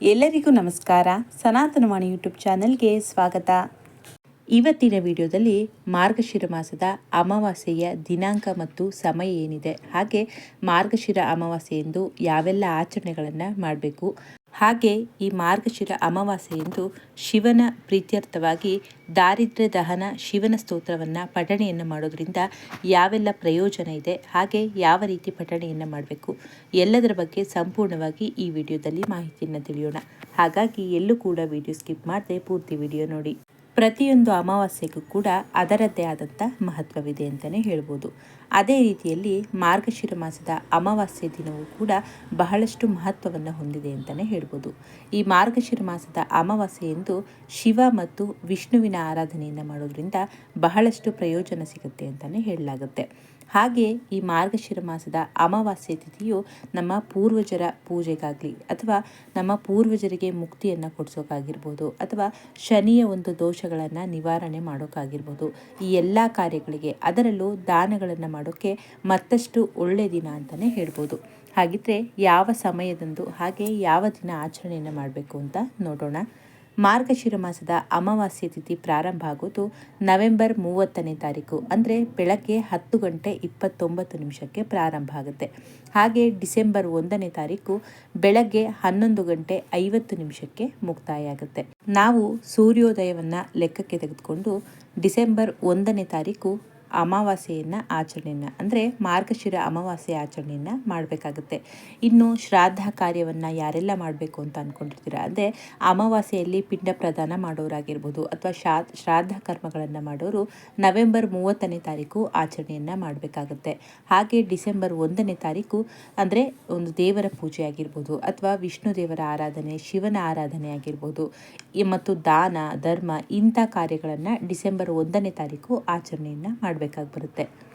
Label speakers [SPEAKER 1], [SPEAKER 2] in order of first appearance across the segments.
[SPEAKER 1] ಎಲ್ಲರಿಗೂ ನಮಸ್ಕಾರ. ಸನಾತನವಾಣಿ ಯೂಟ್ಯೂಬ್ ಚಾನೆಲ್ಗೆ ಸ್ವಾಗತ. ಇವತ್ತಿನ ವಿಡಿಯೋದಲ್ಲಿ ಮಾರ್ಗಶಿರ ಮಾಸದ ಅಮಾವಾಸ್ಯೆಯ ದಿನಾಂಕ ಮತ್ತು ಸಮಯ ಏನಿದೆ? ಹಾಗೆ ಮಾರ್ಗಶಿರ ಅಮಾವಾಸ್ಯೆಯೆಂದು ಯಾವೆಲ್ಲ ಆಚರಣೆಗಳನ್ನು ಮಾಡಬೇಕು? ಹಾಗೆ ಈ ಮಾರ್ಗಶಿರ ಅಮಾವಾಸ್ಯೆಯಂದು ಶಿವನ ಪ್ರೀತ್ಯರ್ಥವಾಗಿ ದಾರಿದ್ರ್ಯ ದಹನ ಶಿವನ ಸ್ತೋತ್ರವನ್ನು ಪಠಣೆಯನ್ನು ಮಾಡೋದ್ರಿಂದ ಯಾವೆಲ್ಲ ಪ್ರಯೋಜನ ಇದೆ, ಹಾಗೆ ಯಾವ ರೀತಿ ಪಠಣೆಯನ್ನು ಮಾಡಬೇಕು, ಎಲ್ಲದರ ಬಗ್ಗೆ ಸಂಪೂರ್ಣವಾಗಿ ಈ ವಿಡಿಯೋದಲ್ಲಿ ಮಾಹಿತಿಯನ್ನು ತಿಳಿಯೋಣ. ಹಾಗಾಗಿ ಎಲ್ಲೂ ಕೂಡ ವಿಡಿಯೋ ಸ್ಕಿಪ್ ಮಾಡದೆ ಪೂರ್ತಿ ವಿಡಿಯೋ ನೋಡಿ. ಪ್ರತಿಯೊಂದು ಅಮಾವಾಸ್ಯೆಗೂ ಕೂಡ ಅದರದ್ದೇ ಆದಂಥ ಮಹತ್ವವಿದೆ ಅಂತಲೇ ಹೇಳ್ಬೋದು. ಅದೇ ರೀತಿಯಲ್ಲಿ ಮಾರ್ಗಶಿರ ಮಾಸದ ಅಮಾವಾಸ್ಯೆ ದಿನವೂ ಕೂಡ ಬಹಳಷ್ಟು ಮಹತ್ವವನ್ನು ಹೊಂದಿದೆ ಅಂತಲೇ ಹೇಳ್ಬೋದು. ಈ ಮಾರ್ಗಶಿರ ಮಾಸದ ಅಮಾವಾಸ್ಯೆಯೆಂದು ಶಿವ ಮತ್ತು ವಿಷ್ಣುವಿನ ಆರಾಧನೆಯನ್ನು ಮಾಡೋದ್ರಿಂದ ಬಹಳಷ್ಟು ಪ್ರಯೋಜನ ಸಿಗುತ್ತೆ ಅಂತಲೇ ಹೇಳಲಾಗುತ್ತೆ. ಹಾಗೆ ಈ ಮಾರ್ಗಶಿರ ಮಾಸದ ಅಮಾವಾಸ್ಯೆ ತಿಥಿಯು ನಮ್ಮ ಪೂರ್ವಜರ ಪೂಜೆಗಾಗಲಿ ಅಥವಾ ನಮ್ಮ ಪೂರ್ವಜರಿಗೆ ಮುಕ್ತಿಯನ್ನು ಕೊಡಿಸೋಕ್ಕಾಗಿರ್ಬೋದು ಅಥವಾ ಶನಿಯ ಒಂದು ದೋಷಗಳನ್ನು ನಿವಾರಣೆ ಮಾಡೋಕ್ಕಾಗಿರ್ಬೋದು ಈ ಎಲ್ಲ ಕಾರ್ಯಗಳಿಗೆ ಅದರಲ್ಲೂ ದಾನಗಳನ್ನು ಮಾಡೋಕ್ಕೆ ಮತ್ತಷ್ಟು ಒಳ್ಳೆ ದಿನ ಅಂತಲೇ ಹೇಳ್ಬೋದು. ಹಾಗಿದ್ರೆ ಯಾವ ಸಮಯದಂದು ಹಾಗೆ ಯಾವ ದಿನ ಆಚರಣೆಯನ್ನು ಮಾಡಬೇಕು ಅಂತ ನೋಡೋಣ. ಮಾರ್ಗಶಿರ ಮಾಸದ ಅಮಾವಾಸ್ಯೆ ತಿಥಿ ಪ್ರಾರಂಭ ಆಗೋದು ನವೆಂಬರ್ ಮೂವತ್ತನೇ ತಾರೀಕು, ಅಂದರೆ ಬೆಳಗ್ಗೆ ಹತ್ತು ಗಂಟೆ ಇಪ್ಪತ್ತೊಂಬತ್ತು ನಿಮಿಷಕ್ಕೆ ಪ್ರಾರಂಭ ಆಗುತ್ತೆ. ಹಾಗೆ ಡಿಸೆಂಬರ್ ಒಂದನೇ ತಾರೀಕು ಬೆಳಗ್ಗೆ ಹನ್ನೊಂದು ಗಂಟೆ ಐವತ್ತು ನಿಮಿಷಕ್ಕೆ ಮುಕ್ತಾಯ ಆಗುತ್ತೆ ನಾವು ಸೂರ್ಯೋದಯವನ್ನು ಲೆಕ್ಕಕ್ಕೆ ತೆಗೆದುಕೊಂಡು ಡಿಸೆಂಬರ್ ಒಂದನೇ ತಾರೀಕು ಅಮಾವಾಸ್ಯೆಯನ್ನು ಆಚರಣೆಯನ್ನು, ಅಂದರೆ ಮಾರ್ಗಶಿರ ಅಮಾವಾಸ್ಯೆ ಆಚರಣೆಯನ್ನು ಮಾಡಬೇಕಾಗುತ್ತೆ. ಇನ್ನು ಶ್ರಾದ್ದ ಕಾರ್ಯವನ್ನು ಯಾರೆಲ್ಲ ಮಾಡಬೇಕು ಅಂತ ಅಂದ್ಕೊಂಡಿರ್ತೀರ ಅಂದರೆ ಅಮಾವಾಸ್ಯೆಯಲ್ಲಿ ಪಿಂಡ ಪ್ರದಾನ ಮಾಡೋರಾಗಿರ್ಬೋದು, ಅಥವಾ ಶಾ, ಶ್ರಾದ್ದ ಕರ್ಮಗಳನ್ನು ಮಾಡೋರು ನವೆಂಬರ್ ಮೂವತ್ತನೇ ತಾರೀಕು ಆಚರಣೆಯನ್ನು ಮಾಡಬೇಕಾಗುತ್ತೆ. ಹಾಗೆ ಡಿಸೆಂಬರ್ ಒಂದನೇ ತಾರೀಕು ಅಂದರೆ ಒಂದು ದೇವರ ಪೂಜೆ ಆಗಿರ್ಬೋದು, ಅಥವಾ ವಿಷ್ಣು ದೇವರ ಆರಾಧನೆ, ಶಿವನ ಆರಾಧನೆ ಆಗಿರ್ಬೋದು. ಮತ್ತು ದಾನ ಧರ್ಮ ಇಂಥ ಕಾರ್ಯಗಳನ್ನು ಡಿಸೆಂಬರ್ ಒಂದನೇ ತಾರೀಕು ಆಚರಣೆಯನ್ನು ಮಾಡಬೇಕು ಮಾಡಬೇಕಾಗಿ ಬರುತ್ತೆ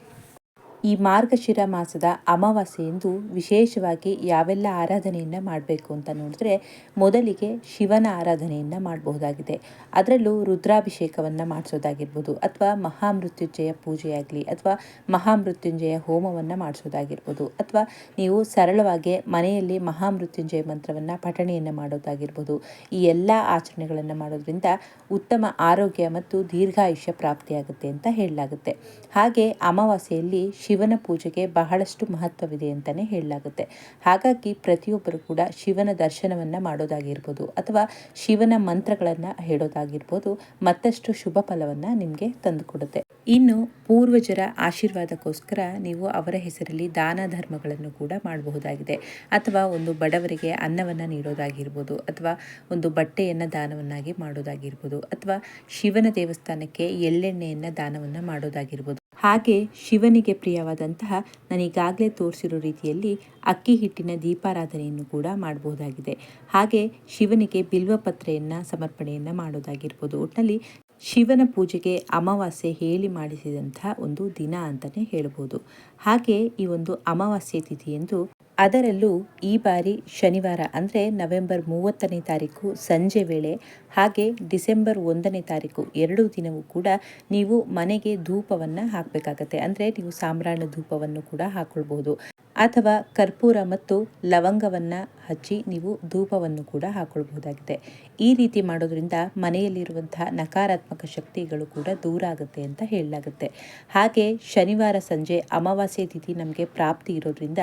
[SPEAKER 1] ಈ ಮಾರ್ಗಶಿರ ಮಾಸದ ಅಮಾವಾಸ್ಯೆಯೆಂದು ವಿಶೇಷವಾಗಿ ಯಾವೆಲ್ಲ ಆರಾಧನೆಯನ್ನು ಮಾಡಬೇಕು ಅಂತ ನೋಡಿದ್ರೆ ಮೊದಲಿಗೆ ಶಿವನ ಆರಾಧನೆಯನ್ನು ಮಾಡಬಹುದಾಗಿದೆ. ಅದರಲ್ಲೂ ರುದ್ರಾಭಿಷೇಕವನ್ನು ಮಾಡಿಸೋದಾಗಿರ್ಬೋದು ಅಥವಾ ಮಹಾಮೃತ್ಯುಂಜಯ ಪೂಜೆಯಾಗಲಿ ಅಥವಾ ಮಹಾಮೃತ್ಯುಂಜಯ ಹೋಮವನ್ನು ಮಾಡಿಸೋದಾಗಿರ್ಬೋದು ಅಥವಾ ನೀವು ಸರಳವಾಗಿ ಮನೆಯಲ್ಲಿ ಮಹಾಮೃತ್ಯುಂಜಯ ಮಂತ್ರವನ್ನು ಪಠಣೆಯನ್ನು ಮಾಡೋದಾಗಿರ್ಬೋದು. ಈ ಎಲ್ಲ ಆಚರಣೆಗಳನ್ನು ಮಾಡೋದ್ರಿಂದ ಉತ್ತಮ ಆರೋಗ್ಯ ಮತ್ತು ದೀರ್ಘಾಯುಷ್ಯ ಪ್ರಾಪ್ತಿಯಾಗುತ್ತೆ ಅಂತ ಹೇಳಲಾಗುತ್ತೆ. ಹಾಗೆ ಅಮಾವಾಸ್ಯೆಯಲ್ಲಿ ಶಿವನ ಪೂಜೆಗೆ ಬಹಳಷ್ಟು ಮಹತ್ವವಿದೆ ಅಂತಲೇ ಹೇಳಲಾಗುತ್ತೆ. ಹಾಗಾಗಿ ಪ್ರತಿಯೊಬ್ಬರು ಕೂಡ ಶಿವನ ದರ್ಶನವನ್ನು ಮಾಡೋದಾಗಿರ್ಬೋದು ಅಥವಾ ಶಿವನ ಮಂತ್ರಗಳನ್ನು ಹೇಳೋದಾಗಿರ್ಬೋದು ಮತ್ತಷ್ಟು ಶುಭ ಫಲವನ್ನು ನಿಮಗೆ ತಂದುಕೊಡುತ್ತೆ. ಇನ್ನು ಪೂರ್ವಜರ ಆಶೀರ್ವಾದಕ್ಕೋಸ್ಕರ ನೀವು ಅವರ ಹೆಸರಲ್ಲಿ ದಾನ ಧರ್ಮಗಳನ್ನು ಕೂಡ ಮಾಡಬಹುದಾಗಿದೆ. ಅಥವಾ ಒಂದು ಬಡವರಿಗೆ ಅನ್ನವನ್ನು ನೀಡೋದಾಗಿರ್ಬೋದು ಅಥವಾ ಒಂದು ಬಟ್ಟೆಯನ್ನು ದಾನವನ್ನಾಗಿ ಮಾಡೋದಾಗಿರ್ಬೋದು ಅಥವಾ ಶಿವನ ದೇವಸ್ಥಾನಕ್ಕೆ ಎಳ್ಳೆಣ್ಣೆಯನ್ನು ದಾನವನ್ನು ಮಾಡೋದಾಗಿರ್ಬೋದು. ಹಾಗೆ ಶಿವನಿಗೆ ಪ್ರಿಯವಾದಂತಹ ನಾನೀಗಾಗಲೇ ತೋರಿಸಿರೋ ರೀತಿಯಲ್ಲಿ ಅಕ್ಕಿ ಹಿಟ್ಟಿನ ದೀಪಾರಾಧನೆಯನ್ನು ಕೂಡ ಮಾಡಬಹುದಾಗಿದೆ ಹಾಗೆ ಶಿವನಿಗೆ ಬಿಲ್ವಪತ್ರೆಯನ್ನು, ಸಮರ್ಪಣೆಯನ್ನು ಮಾಡೋದಾಗಿರ್ಬೋದು. ಒಟ್ಟಿನಲ್ಲಿ ಶಿವನ ಪೂಜೆಗೆ ಅಮಾವಾಸ್ಯೆ ಹೇಳಿ ಮಾಡಿಸಿದಂತಹ ಒಂದು ದಿನ ಅಂತಲೇ ಹೇಳ್ಬೋದು. ಹಾಗೆ ಈ ಒಂದು ಅಮಾವಾಸ್ಯೆ ತಿಥಿಯೆಂದು ಅದರಲ್ಲೂ ಈ ಬಾರಿ ಶನಿವಾರ ಅಂದರೆ ನವೆಂಬರ್ ಮೂವತ್ತನೇ ತಾರೀಕು ಸಂಜೆ ವೇಳೆ, ಹಾಗೆ ಡಿಸೆಂಬರ್ ಒಂದನೇ ತಾರೀಕು ಎರಡು ದಿನವೂ ಕೂಡ ನೀವು ಮನೆಗೆ ಧೂಪವನ್ನು ಹಾಕಬೇಕಾಗತ್ತೆ. ಅಂದರೆ ನೀವು ಸಾಂಬ್ರಾಣ ಧೂಪವನ್ನು ಕೂಡ ಹಾಕ್ಕೊಳ್ಬೋದು ಅಥವಾ ಕರ್ಪೂರ ಮತ್ತು ಲವಂಗವನ್ನು ಹಚ್ಚಿ ನೀವು ಧೂಪವನ್ನು ಕೂಡ ಹಾಕೊಳ್ಬಹುದಾಗಿದೆ ಈ ರೀತಿ ಮಾಡೋದ್ರಿಂದ ಮನೆಯಲ್ಲಿರುವಂತಹ ನಕಾರಾತ್ಮಕ ಶಕ್ತಿಗಳು ಕೂಡ ದೂರ ಆಗುತ್ತೆ ಅಂತ ಹೇಳಲಾಗುತ್ತೆ. ಹಾಗೆ ಶನಿವಾರ ಸಂಜೆ ಅಮಾವಾಸ್ಯೆ ತಿಥಿ ನಮಗೆ ಪ್ರಾಪ್ತಿ ಇರೋದ್ರಿಂದ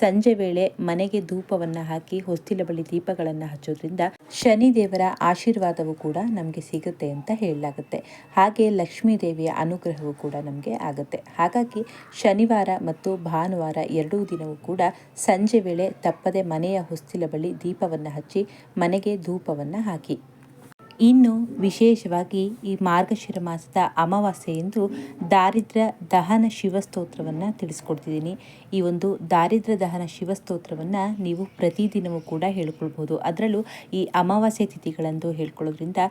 [SPEAKER 1] ಸಂಜೆ ವೇಳೆ ಮನೆಗೆ ಧೂಪವನ್ನು ಹಾಕಿ ಹೊಸ್ತಿಲ ಬಳಿ ದೀಪಗಳನ್ನು ಹಚ್ಚೋದ್ರಿಂದ ಶನಿ ದೇವರ ಆಶೀರ್ವಾದವು ಕೂಡ ನಮಗೆ ಸಿಗುತ್ತೆ ಅಂತ ಹೇಳಲಾಗುತ್ತೆ. ಹಾಗೆ ಲಕ್ಷ್ಮೀ ದೇವಿಯ ಅನುಗ್ರಹವು ಕೂಡ ನಮಗೆ ಆಗುತ್ತೆ. ಹಾಗಾಗಿ ಶನಿವಾರ ಮತ್ತು ಭಾನುವಾರ ಎರಡೂ ದಿನವೂ ಕೂಡ ಸಂಜೆ ವೇಳೆ ತಪ್ಪದೆ ಮನೆಯ ಹೊಸ್ತಿಲ ಬಳಿ ದೀಪವನ್ನು ಹಚ್ಚಿ ಮನೆಗೆ ಧೂಪವನ್ನು ಹಾಕಿ ಇನ್ನು ವಿಶೇಷವಾಗಿ ಈ ಮಾರ್ಗಶಿರ ಮಾಸದ ಅಮಾವಾಸ್ಯೆಯೆಂದು ದಾರಿದ್ರ ದಹನ ಶಿವಸ್ತೋತ್ರವನ್ನು ತಿಳಿಸ್ಕೊಡ್ತಿದ್ದೀನಿ. ಈ ಒಂದು ದಾರಿದ್ರ ದಹನ ಶಿವಸ್ತೋತ್ರವನ್ನು ನೀವು ಪ್ರತಿದಿನವೂ ಕೂಡ ಹೇಳ್ಕೊಳ್ಬೋದು ಅದರಲ್ಲೂ ಈ ಅಮಾವಾಸ್ಯೆ ತಿಥಿಗಳಂದು ಹೇಳ್ಕೊಳ್ಳೋದ್ರಿಂದ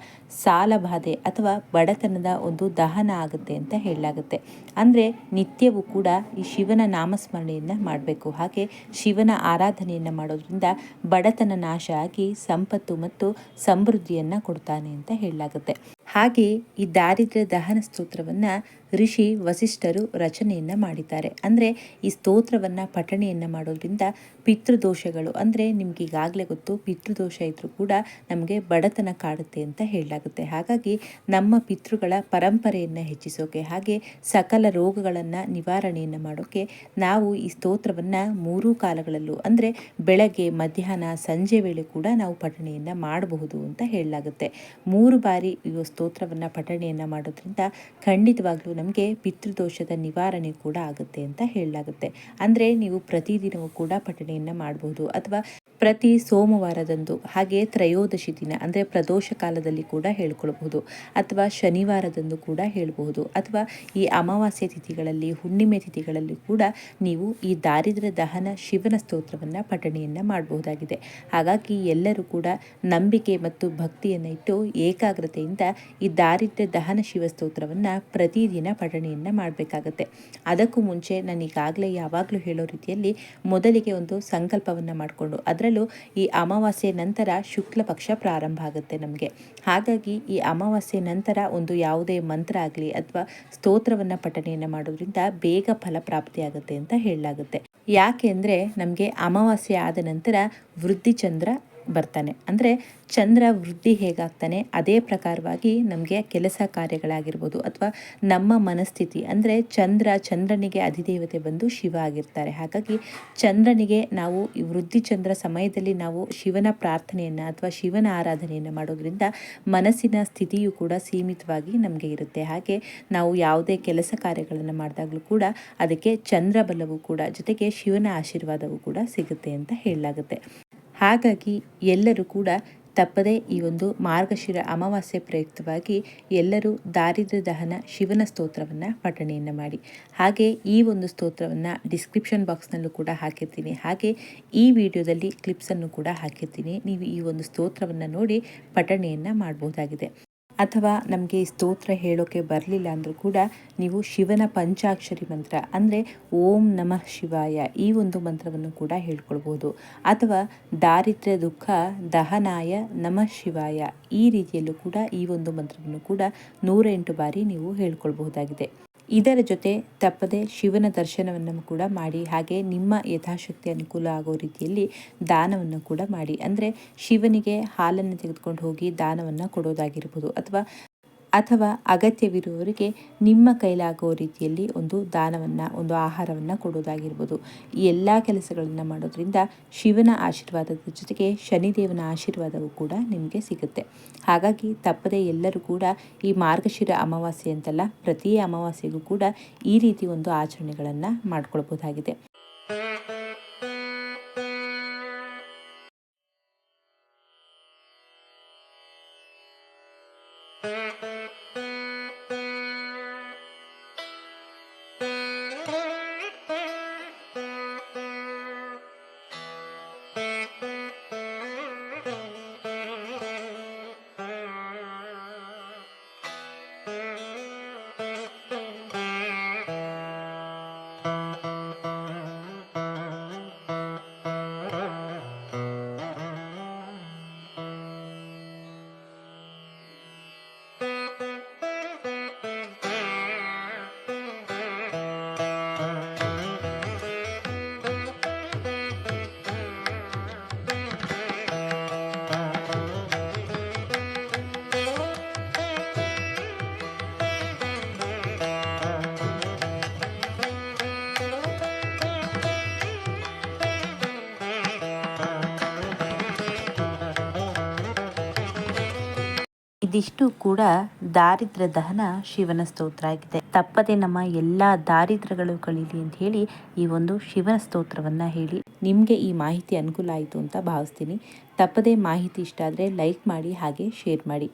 [SPEAKER 1] ಸಾಲ ಬಾಧೆ ಅಥವಾ ಬಡತನದ ಒಂದು ದಹನ ಆಗುತ್ತೆ ಅಂತ ಹೇಳಲಾಗುತ್ತೆ. ಅಂದರೆ ನಿತ್ಯವೂ ಕೂಡ ಈ ಶಿವನ ನಾಮಸ್ಮರಣೆಯನ್ನು ಮಾಡಬೇಕು. ಹಾಗೆ ಶಿವನ ಆರಾಧನೆಯನ್ನು ಮಾಡೋದ್ರಿಂದ ಬಡತನ ನಾಶ ಆಗಿ ಸಂಪತ್ತು ಮತ್ತು ಸಮೃದ್ಧಿಯನ್ನು ಕೊಡ್ತಾನೆ. ಅಂತ ಹೇಳಲಾಗುತ್ತೆ. ಹಾಗೆ ಈ ದಾರಿದ್ರ್ಯ ದಹನ ಸ್ತೋತ್ರವನ್ನು ಋಷಿ ವಸಿಷ್ಠರು ರಚನೆಯನ್ನು ಮಾಡಿದ್ದಾರೆ. ಅಂದರೆ ಈ ಸ್ತೋತ್ರವನ್ನು ಪಠಣೆಯನ್ನು ಮಾಡೋದ್ರಿಂದ ಪಿತೃದೋಷಗಳು, ಅಂದರೆ ನಿಮ್ಗೆ ಈಗಾಗಲೇ ಗೊತ್ತು ಪಿತೃದೋಷ ಇದ್ದರೂ ಕೂಡ ನಮಗೆ ಬಡತನ ಕಾಡುತ್ತೆ ಅಂತ ಹೇಳಲಾಗುತ್ತೆ. ಹಾಗಾಗಿ ನಮ್ಮ ಪಿತೃಗಳ ಪರಂಪರೆಯನ್ನು ಹೆಚ್ಚಿಸೋಕೆ, ಹಾಗೆ ಸಕಲ ರೋಗಗಳನ್ನು ನಿವಾರಣೆಯನ್ನು ಮಾಡೋಕ್ಕೆ ನಾವು ಈ ಸ್ತೋತ್ರವನ್ನು ಮೂರೂ ಕಾಲಗಳಲ್ಲೂ, ಅಂದರೆ ಬೆಳಗ್ಗೆ, ಮಧ್ಯಾಹ್ನ, ಸಂಜೆ ವೇಳೆ ಕೂಡ ನಾವು ಪಠಣೆಯನ್ನು ಮಾಡಬಹುದು ಅಂತ ಹೇಳಲಾಗುತ್ತೆ. ಮೂರು ಬಾರಿ ಈ ಸ್ತೋತ್ರವನ್ನು ಪಠಣೆಯನ್ನು ಮಾಡೋದ್ರಿಂದ ಖಂಡಿತವಾಗ್ಲೂ ನಮಗೆ ಪಿತೃದೋಷದ ನಿವಾರಣೆ ಕೂಡ ಆಗುತ್ತೆ ಅಂತ ಹೇಳಲಾಗುತ್ತೆ. ಅಂದರೆ ನೀವು ಪ್ರತಿದಿನವೂ ಕೂಡ ಪಠಣೆಯನ್ನು ಮಾಡಬಹುದು ಅಥವಾ ಪ್ರತಿ ಸೋಮವಾರದಂದು, ಹಾಗೆ ತ್ರಯೋದಶಿ ದಿನ, ಅಂದರೆ ಪ್ರದೋಷ ಕಾಲದಲ್ಲಿ ಕೂಡ ಹೇಳ್ಕೊಳ್ಬಹುದು. ಅಥವಾ ಶನಿವಾರದಂದು ಕೂಡ ಹೇಳಬಹುದು. ಅಥವಾ ಈ ಅಮಾವಾಸ್ಯ ತಿಥಿಗಳಲ್ಲಿ, ಹುಣ್ಣಿಮೆ ತಿಥಿಗಳಲ್ಲಿ ಕೂಡ ನೀವು ಈ ದಾರಿದ್ರ್ಯ ದಹನ ಶಿವನ ಸ್ತೋತ್ರವನ್ನು ಪಠಣೆಯನ್ನು ಮಾಡಬಹುದಾಗಿದೆ. ಹಾಗಾಗಿ ಎಲ್ಲರೂ ಕೂಡ ನಂಬಿಕೆ ಮತ್ತು ಭಕ್ತಿಯನ್ನು ಇಟ್ಟು ಏಕಾಗ್ರತೆಯಿಂದ ಈ ದಾರಿದ್ರ್ಯ ದಹನ ಶಿವ ಸ್ತೋತ್ರವನ್ನು ಪ್ರತಿದಿನ ಪಠಣೆಯನ್ನು ಮಾಡಬೇಕಾಗತ್ತೆ. ಅದಕ್ಕೂ ಮುಂಚೆ ನಾನು ಈಗಾಗಲೇ ಯಾವಾಗಲೂ ಹೇಳೋ ರೀತಿಯಲ್ಲಿ ಮೊದಲಿಗೆ ಒಂದು ಸಂಕಲ್ಪವನ್ನು ಮಾಡಿಕೊಂಡು ಅದರ ಈ ಅಮಾವಾಸ್ಯೆ ನಂತರ ಶುಕ್ಲ ಪಕ್ಷ ಪ್ರಾರಂಭ ಆಗುತ್ತೆ ನಮಗೆ. ಹಾಗಾಗಿ ಈ ಅಮಾವಾಸ್ಯೆ ನಂತರ ಒಂದು ಯಾವುದೇ ಮಂತ್ರ ಆಗಲಿ ಅಥವಾ ಸ್ತೋತ್ರವನ್ನು ಪಠಣೆಯನ್ನು ಮಾಡೋದ್ರಿಂದ ಬೇಗ ಫಲ ಪ್ರಾಪ್ತಿಯಾಗುತ್ತೆ ಅಂತ ಹೇಳಲಾಗುತ್ತೆ. ಯಾಕೆಂದರೆ ನಮಗೆ ಅಮಾವಾಸ್ಯೆ ಆದ ನಂತರ ವೃದ್ಧಿ ಚಂದ್ರ ಬರ್ತಾನೆ. ಅಂದರೆ ಚಂದ್ರ ವೃದ್ಧಿ ಹೇಗಾಗ್ತಾನೆ? ಅದೇ ಪ್ರಕಾರವಾಗಿ ನಮಗೆ ಕೆಲಸ ಕಾರ್ಯಗಳಾಗಿರ್ಬೋದು ಅಥವಾ ನಮ್ಮ ಮನಸ್ಥಿತಿ. ಅಂದರೆ ಚಂದ್ರ ಚಂದ್ರನಿಗೆ ಅಧಿದೇವತೆ ಬಂದು ಶಿವ ಆಗಿರ್ತಾರೆ. ಹಾಗಾಗಿ ಚಂದ್ರನಿಗೆ ನಾವು ವೃದ್ಧಿ ಚಂದ್ರ ಸಮಯದಲ್ಲಿ ನಾವು ಶಿವನ ಪ್ರಾರ್ಥನೆಯನ್ನು ಅಥವಾ ಶಿವನ ಆರಾಧನೆಯನ್ನು ಮಾಡೋದ್ರಿಂದ ಮನಸ್ಸಿನ ಸ್ಥಿತಿಯು ಕೂಡ ಸೀಮಿತವಾಗಿ ನಮಗೆ ಇರುತ್ತೆ. ಹಾಗೆ ನಾವು ಯಾವುದೇ ಕೆಲಸ ಕಾರ್ಯಗಳನ್ನು ಮಾಡಿದಾಗಲೂ ಕೂಡ ಅದಕ್ಕೆ ಚಂದ್ರ ಬಲವು ಕೂಡ ಜೊತೆಗೆ ಶಿವನ ಆಶೀರ್ವಾದವು ಕೂಡ ಸಿಗುತ್ತೆ ಅಂತ ಹೇಳಲಾಗುತ್ತೆ. ಹಾಗಾಗಿ ಎಲ್ಲರೂ ಕೂಡ ತಪ್ಪದೇ ಈ ಒಂದು ಮಾರ್ಗಶಿರ ಅಮಾವಾಸ್ಯೆ ಪ್ರಯುಕ್ತವಾಗಿ ಎಲ್ಲರೂ ದಾರಿದ್ರ ದಹನ ಶಿವನ ಸ್ತೋತ್ರವನ್ನು ಪಠಣೆಯನ್ನು ಮಾಡಿ. ಹಾಗೆ ಈ ಒಂದು ಸ್ತೋತ್ರವನ್ನು ಡಿಸ್ಕ್ರಿಪ್ಷನ್ ಬಾಕ್ಸ್ನಲ್ಲೂ ಕೂಡ ಹಾಕಿರ್ತೀನಿ. ಹಾಗೆ ಈ ವಿಡಿಯೋದಲ್ಲಿ ಕ್ಲಿಪ್ಸನ್ನು ಕೂಡ ಹಾಕಿರ್ತೀನಿ. ನೀವು ಈ ಒಂದು ಸ್ತೋತ್ರವನ್ನು ನೋಡಿ ಪಠಣೆಯನ್ನು ಮಾಡಬಹುದಾಗಿದೆ ಅಥವಾ ನಮಗೆ ಸ್ತೋತ್ರ ಹೇಳೋಕೆ ಬರಲಿಲ್ಲ ಅಂದರೂ ಕೂಡ ನೀವು ಶಿವನ ಪಂಚಾಕ್ಷರಿ ಮಂತ್ರ, ಅಂದರೆ ಓಂ ನಮಃ ಶಿವಾಯ ಈ ಒಂದು ಮಂತ್ರವನ್ನು ಕೂಡ ಹೇಳ್ಕೊಳ್ಬೋದು. ಅಥವಾ ದಾರಿದ್ರ್ಯ ದುಃಖ, ದಹನಾಯ ನಮಃ ಶಿವಾಯ ಈ ರೀತಿಯಲ್ಲೂ ಕೂಡ ಈ ಒಂದು ಮಂತ್ರವನ್ನು ಕೂಡ ನೂರ ಎಂಟು ಬಾರಿ ನೀವು ಹೇಳ್ಕೊಳ್ಬಹುದಾಗಿದೆ. ಇದರ ಜೊತೆ ತಪ್ಪದೆ ಶಿವನ ದರ್ಶನವನ್ನು ಕೂಡ ಮಾಡಿ, ಹಾಗೆ ನಿಮ್ಮ ಯಥಾಶಕ್ತಿ ಅನುಕೂಲ ಆಗೋ ರೀತಿಯಲ್ಲಿ ದಾನವನ್ನು ಕೂಡ ಮಾಡಿ. ಅಂದರೆ ಶಿವನಿಗೆ ಹಾಲನ್ನು ತೆಗೆದುಕೊಂಡು ಹೋಗಿ ದಾನವನ್ನು ಕೊಡೋದಾಗಿರ್ಬೋದು ಅಥವಾ ಅಥವಾ ಅಗತ್ಯವಿರುವವರಿಗೆ ನಿಮ್ಮ ಕೈಲಾಗುವ ರೀತಿಯಲ್ಲಿ ಒಂದು ದಾನವನ್ನು, ಒಂದು ಆಹಾರವನ್ನು ಕೊಡೋದಾಗಿರ್ಬೋದು ಈ ಎಲ್ಲ ಕೆಲಸಗಳನ್ನು ಮಾಡೋದ್ರಿಂದ ಶಿವನ ಆಶೀರ್ವಾದದ ಜೊತೆಗೆ ಶನಿದೇವನ ಆಶೀರ್ವಾದವೂ ಕೂಡ ನಿಮಗೆ ಸಿಗುತ್ತೆ. ಹಾಗಾಗಿ ತಪ್ಪದೆ ಎಲ್ಲರೂ ಕೂಡ ಈ ಮಾರ್ಗಶಿರ ಅಮಾವಾಸ್ಯೆ ಅಂತಲ್ಲ, ಪ್ರತಿ ಅಮಾವಾಸ್ಯೆಗೂ ಕೂಡ ಈ ರೀತಿ ಒಂದು ಆಚರಣೆಗಳನ್ನು ಮಾಡ್ಕೊಳ್ಬೋದಾಗಿದೆ. ಇದಿಷ್ಟು ಕೂಡ ದಾರಿದ್ರ ದಹನ ಶಿವನ ಸ್ತೋತ್ರ ಆಗಿದೆ. ತಪ್ಪದೆ ನಮ್ಮ ಎಲ್ಲ ದಾರಿದ್ರಗಳು ಕಳೀಲಿ ಅಂತ ಹೇಳಿ ಈ ಒಂದು ಶಿವನ ಸ್ತೋತ್ರವನ್ನ ಹೇಳಿ ನಿಮಗೆ ಈ ಮಾಹಿತಿ ಅನುಕೂಲ ಆಯಿತು ಅಂತ ಭಾವಿಸ್ತೀನಿ. ತಪ್ಪದೆ ಮಾಹಿತಿ ಇಷ್ಟ ಆದರೆ ಲೈಕ್ ಮಾಡಿ ಹಾಗೆ ಶೇರ್ ಮಾಡಿ.